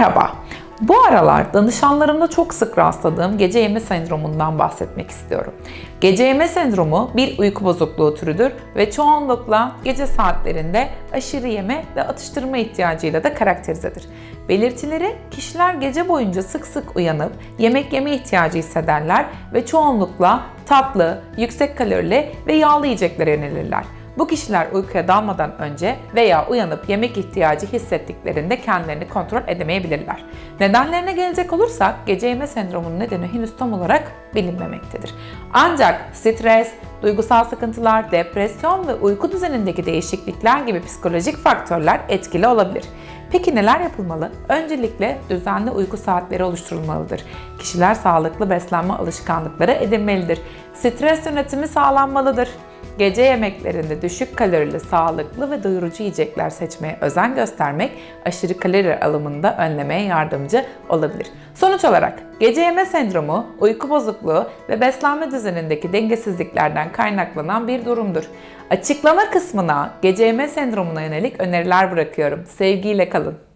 Merhaba. Bu aralar danışanlarımda çok sık rastladığım gece yeme sendromundan bahsetmek istiyorum. Gece yeme sendromu bir uyku bozukluğu türüdür ve çoğunlukla gece saatlerinde aşırı yeme ve atıştırma ihtiyacıyla da karakterizedir. Belirtileri kişiler gece boyunca sık sık uyanıp yemek yeme ihtiyacı hissederler ve çoğunlukla tatlı, yüksek kalorili ve yağlı yiyeceklere yönelirler. Bu kişiler uykuya dalmadan önce veya uyanıp yemek ihtiyacı hissettiklerinde kendilerini kontrol edemeyebilirler. Nedenlerine gelecek olursak gece yeme sendromunun nedeni henüz tam olarak bilinmemektedir. Ancak stres, duygusal sıkıntılar, depresyon ve uyku düzenindeki değişiklikler gibi psikolojik faktörler etkili olabilir. Peki neler yapılmalı? Öncelikle düzenli uyku saatleri oluşturulmalıdır. Kişiler sağlıklı beslenme alışkanlıkları edinmelidir. Stres yönetimi sağlanmalıdır. Gece yemeklerinde düşük kalorili, sağlıklı ve doyurucu yiyecekler seçmeye özen göstermek aşırı kalori alımında önlemeye yardımcı olabilir. Sonuç olarak gece yeme sendromu, uyku bozukluğu ve beslenme düzenindeki dengesizliklerden kaynaklanan bir durumdur. Açıklama kısmına yeme sendromuna yönelik öneriler bırakıyorum. Sevgiyle kalın.